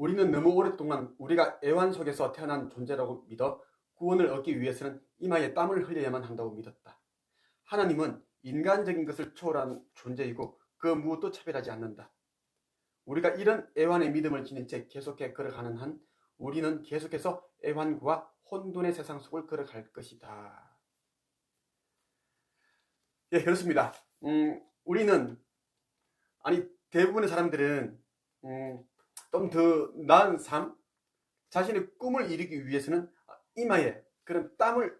우리는 너무 오랫동안 우리가 애완 속에서 태어난 존재라고 믿어 구원을 얻기 위해서는 이마에 땀을 흘려야만 한다고 믿었다. 하나님은 인간적인 것을 초월한 존재이고 그 무엇도 차별하지 않는다. 우리가 이런 애완의 믿음을 지닌 채 계속해 걸어가는 한 우리는 계속해서 애완과 혼돈의 세상 속을 걸어갈 것이다. 예, 그렇습니다. 음, 우리는 아니 대부분의 사람들은 음, 좀 더 나은 삶, 자신의 꿈을 이루기 위해서는 이마에 그런 땀을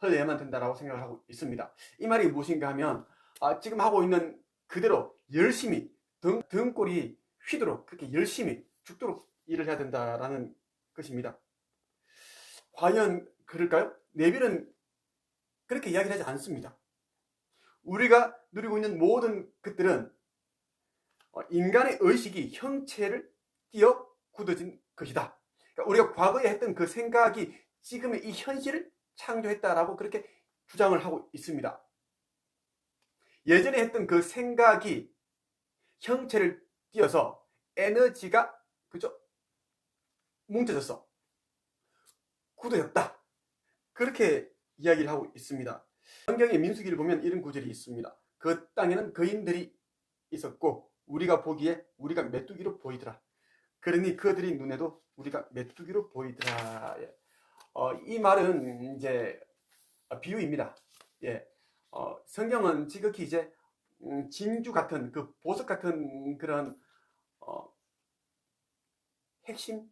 흘려야만 된다라고 생각을 하고 있습니다. 이 말이 무엇인가 하면 아, 지금 하고 있는 그대로 열심히 등, 등골이 휘도록 그렇게 열심히 죽도록 일을 해야 된다라는 것입니다. 과연 그럴까요? 네빌은 그렇게 이야기를 하지 않습니다. 우리가 누리고 있는 모든 것들은 어, 인간의 의식이 형체를 띄어 굳어진 것이다. 그러니까 우리가 과거에 했던 그 생각이 지금의 이 현실을 창조했다라고 그렇게 주장을 하고 있습니다. 예전에 했던 그 생각이 형체를 띄어서 에너지가 그죠? 뭉쳐졌어. 굳어졌다. 그렇게 이야기를 하고 있습니다. 성경의 민수기를 보면 이런 구절이 있습니다. 그 땅에는 거인들이 있었고 우리가 보기에 우리가 메뚜기로 보이더라. 그러니 그들이 눈에도 우리가 메뚜기로 보이더라. 예. 어, 이 말은 이제 비유입니다. 예. 어, 성경은 지극히 이제 음, 진주 같은 그 보석 같은 그런 어, 핵심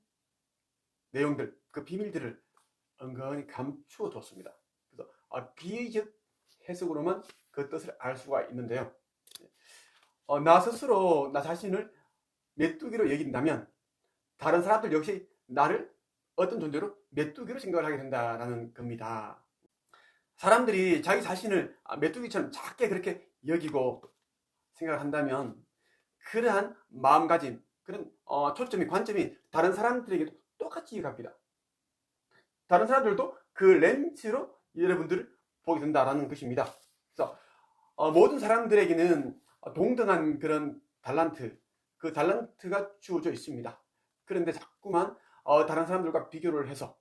내용들 그 비밀들을 은근히 감추어 뒀습니다. 그래서 아, 비의적 해석으로만 그 뜻을 알 수가 있는데요. 어, 나 스스로 나 자신을 메뚜기로 여긴다면 다른 사람들 역시 나를 어떤 존재로 메뚜기로 생각을 하게 된다라는 겁니다. 사람들이 자기 자신을 메뚜기처럼 작게 그렇게 여기고 생각을 한다면 그러한 마음가짐, 그런 어, 초점이 관점이 다른 사람들에게도 똑같이 갑니다. 다른 사람들도 그 렌즈로 여러분들을 보게 된다라는 것입니다. 그래서 어, 모든 사람들에게는 동등한 그런 달란트, 그 달란트가 주어져 있습니다. 그런데 자꾸만 어, 다른 사람들과 비교를 해서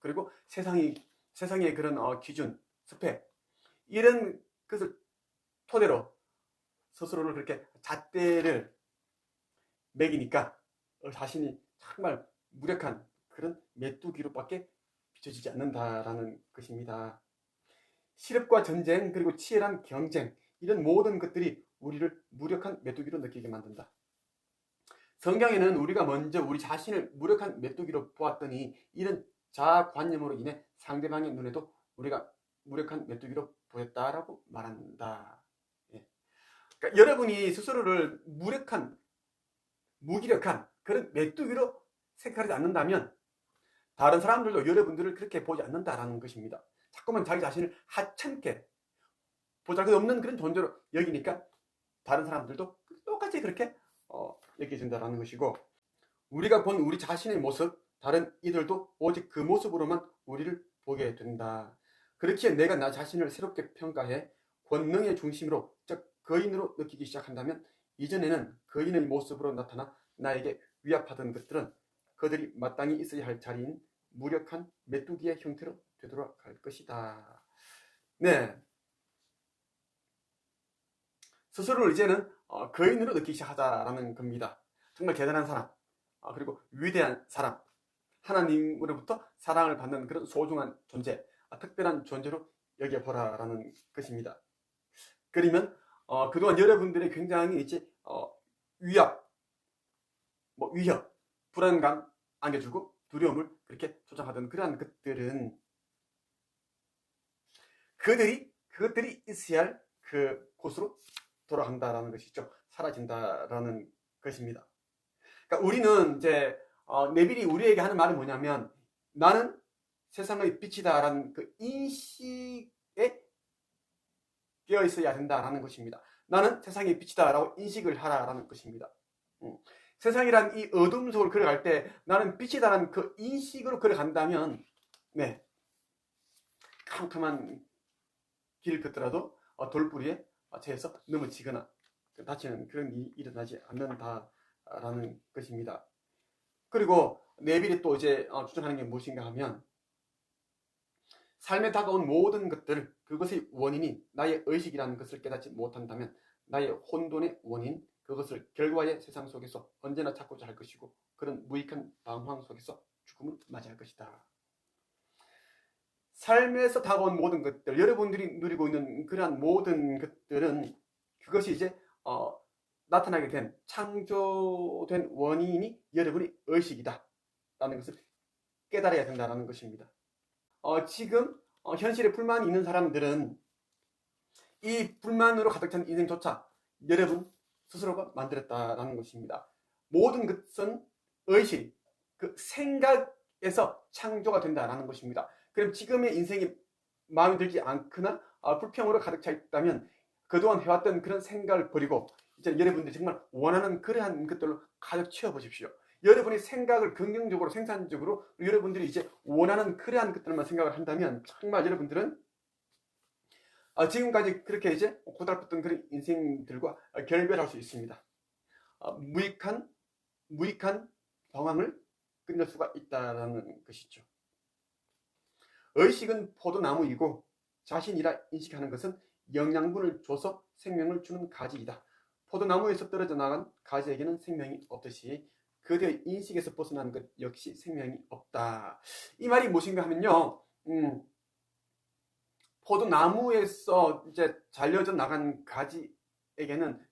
그리고 세상이 세상의 그런 어, 기준, 스펙 이런 것을 토대로 스스로를 그렇게 잣대를 매기니까 어, 자신이 정말 무력한 그런 메뚜기로밖에 비춰지지 않는다라는 것입니다. 실업과 전쟁 그리고 치열한 경쟁 이런 모든 것들이 우리를 무력한 메뚜기로 느끼게 만든다. 성경에는 우리가 먼저 우리 자신을 무력한 메뚜기로 보았더니 이런 자아관념으로 인해 상대방의 눈에도 우리가 무력한 메뚜기로 보였다라고 말한다. 예. 그러니까 여러분이 스스로를 무력한, 무기력한 그런 메뚜기로 생각하지 않는다면 다른 사람들도 여러분들을 그렇게 보지 않는다라는 것입니다. 자꾸만 자기 자신을 하찮게 보잘것없는 그런 존재로 여기니까 다른 사람들도 똑같이 그렇게 어, 여겨진다라는 것이고 우리가 본 우리 자신의 모습 다른 이들도 오직 그 모습으로만 우리를 보게 된다. 그렇기에 내가 나 자신을 새롭게 평가해 권능의 중심으로 즉 거인으로 느끼기 시작한다면 이전에는 거인의 모습으로 나타나 나에게 위압하던 것들은 그들이 마땅히 있어야 할 자리인 무력한 메뚜기의 형태로 되돌아갈 것이다. 네. 스스로를 이제는 어, 거인으로 느끼기 시작하자라는 겁니다. 정말 대단한 사람, 어, 그리고 위대한 사람, 하나님으로부터 사랑을 받는 그런 소중한 존재, 어, 특별한 존재로 여겨보라라는 것입니다. 그러면 그동안 여러분들이 굉장히 이제 위압, 뭐 위협, 불안감 안겨주고 두려움을 그렇게 조장하던 그러한 것들은 그들이 그것들이 있어야 할 그 곳으로 돌아간다라는 것이죠. 사라진다라는 것입니다. 그러니까 우리는 이제 어, 네빌이 우리에게 하는 말은 뭐냐면 나는 세상의 빛이다라는 그 인식에 깨어 있어야 된다라는 것입니다. 나는 세상의 빛이다라고 인식을 하라라는 것입니다. 음. 세상이란 이 어둠 속을 걸어갈 때 나는 빛이다라는 그 인식으로 걸어간다면 네 캄캄한 길을 걷더라도 어, 돌부리에 체해서 넘어지거나 다치는 그런 일이 일어나지 않는다라는 것입니다. 그리고 네빌이 또 이제 어, 주장하는 게 무엇인가 하면 삶에 다가온 모든 것들 그것의 원인이 나의 의식이라는 것을 깨닫지 못한다면 나의 혼돈의 원인 그것을 결과의 세상 속에서 언제나 찾고자 할 것이고 그런 무익한 방황 속에서 죽음을 맞이할 것이다. 삶에서 다가온 모든 것들, 여러분들이 누리고 있는 그러한 모든 것들은 그것이 이제 어, 나타나게 된 창조된 원인이 여러분의 의식이다. 라는 것을 깨달아야 된다는 것입니다. 어, 지금 어, 현실에 불만이 있는 사람들은 이 불만으로 가득 찬 인생조차 여러분 스스로가 만들었다라는 것입니다. 모든 것은 의식, 그 생각에서 창조가 된다라는 것입니다. 그럼 지금의 인생이 마음에 들지 않거나 아, 불평으로 가득 차 있다면 그동안 해왔던 그런 생각을 버리고 이제 여러분들이 정말 원하는 그러한 것들로 가득 채워보십시오. 여러분의 생각을 긍정적으로 생산적으로 여러분들이 이제 원하는 그러한 것들만 생각을 한다면 정말 여러분들은 아, 지금까지 그렇게 이제 고달팠던 그런 인생들과 결별할 수 있습니다. 아, 무익한 무익한 방황을 끝낼 수가 있다는 것이죠. 의식은 포도나무이고 자신이라 인식하는 것은 영양분을 줘서 생명을 주는 가지이다. 포도나무에서 떨어져 나간 가지에게는 생명이 없듯이 그들의 인식에서 벗어나는 것 역시 생명이 없다. 이 말이 무엇인가 하면요. 음, 포도나무에서 이제 잘려져 나간 가지에게는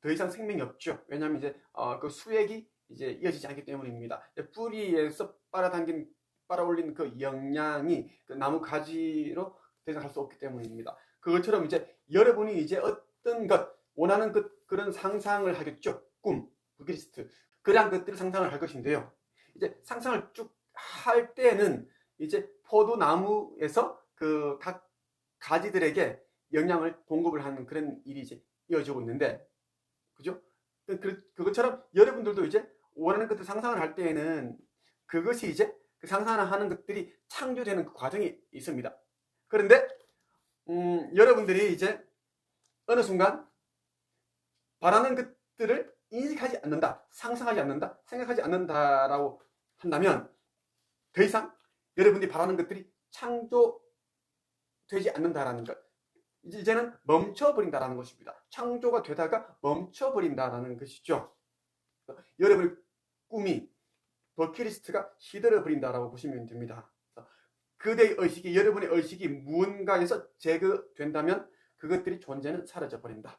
더 이상 생명이 없죠. 왜냐하면 이제 어, 그 수액이 이제 이어지지 않기 때문입니다. 뿌리에서 빨아당긴 빨아올린 그 영양이 그 나무 가지로 갈수 없기 때문입니다. 그것처럼 이제 여러분이 이제 어떤 것 원하는 그, 그런 상상을 하겠죠. 꿈, 부기리스트 그러한 것들을 상상을 할 것인데요. 이제 상상을 쭉 할 때는 이제 포도나무에서 그 각 가지들에게 영양을 공급을 하는 그런 일이 이제 이어지고 있는데, 그죠? 그, 그 그것처럼 여러분들도 이제 원하는 것들 상상을 할 때에는 그것이 이제 그 상상을 하는 것들이 창조되는 그 과정이 있습니다. 그런데 음, 여러분들이 이제 어느 순간 바라는 것들을 인식하지 않는다, 상상하지 않는다, 생각하지 않는다라고 한다면 더 이상 여러분들이 바라는 것들이 창조되지 않는다라는 것. 이제는 멈춰버린다라는 것입니다. 창조가 되다가 멈춰버린다라는 것이죠. 여러분의 꿈이 버킷리스트가 시들어버린다라고 보시면 됩니다. 그대의 의식이, 여러분의 의식이 무언가에서 제거된다면 그것들이 존재는 사라져 버린다.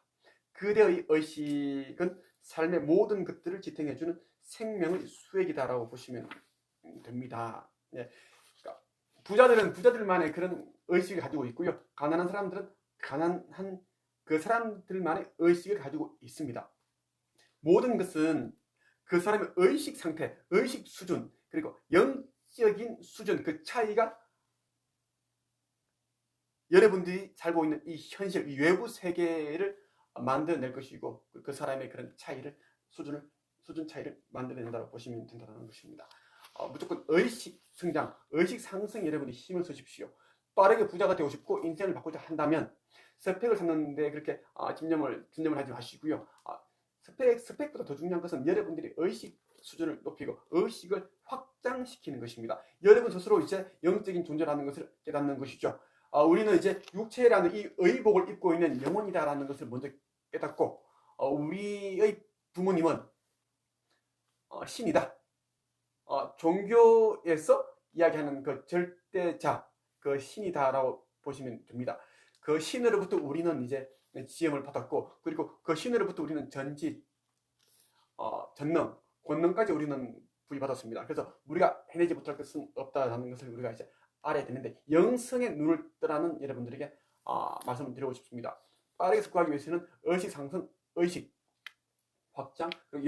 그대의 의식은 삶의 모든 것들을 지탱해주는 생명의 수액이다라고 보시면 됩니다. 예. 그러니까 부자들은 부자들만의 그런 의식을 가지고 있고요. 가난한 사람들은 가난한 그 사람들만의 의식을 가지고 있습니다. 모든 것은 그 사람의 의식 상태, 의식 수준, 그리고 영적인 수준, 그 차이가 여러분들이 살고 있는 이 현실, 이 외부 세계를 만들어낼 것이고 그, 그 사람의 그런 차이를 수준을 수준 차이를 만들어낸다고 보시면 된다는 것입니다. 어, 무조건 의식 성장, 의식 상승 여러분이 힘을 쓰십시오. 빠르게 부자가 되고 싶고 인생을 바꾸자 한다면 스펙을 찾는데 그렇게 아, 집념을 집념을 하지 마시고요. 아, 스펙 스펙보다 더 중요한 것은 여러분들이 의식 수준을 높이고 의식을 확장시키는 것입니다. 여러분 스스로 이제 영적인 존재라는 것을 깨닫는 것이죠. 아, 우리는 이제 육체라는 이 의복을 입고 있는 영혼이다라는 것을 먼저 깨닫고 어, 우리의 부모님은 어, 신이다. 어, 종교에서 이야기하는 그 절대자, 그 신이다라고 보시면 됩니다. 그 신으로부터 우리는 이제 지음을 받았고, 그리고 그 신으로부터 우리는 전지, 어, 전능, 권능까지 우리는 부여받았습니다. 그래서 우리가 해내지 못할 것은 없다라는 것을 우리가 이제 알아야 되는데, 영성의 눈을 뜨라는 여러분들에게 어, 말씀을 드리고 싶습니다. 빠르게 습구하기 위해서는 의식 상승, 의식 확장, 그리고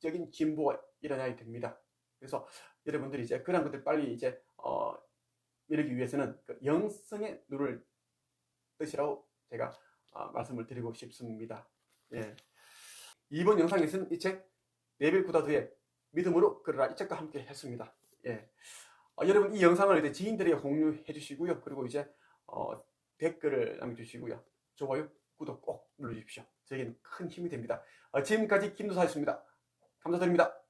영적인 진보가 일어나야 됩니다. 그래서 여러분들이 이제 그런 것들 빨리 이제 어, 이루기 위해서는 그 영성의 눈을 뜨시라고 제가 어, 말씀을 드리고 싶습니다. 예. 이번 영상에서는 이책 네빌 구다드의 믿음으로 그러라 이 책과 함께 했습니다. 예. 어, 여러분 이 영상을 이제 지인들에게 공유해 주시고요. 그리고 이제 어, 댓글을 남겨주시고요. 좋아요, 구독 꼭 눌러주십시오. 저에게는 큰 힘이 됩니다. 어, 지금까지 김도사였습니다. 감사드립니다.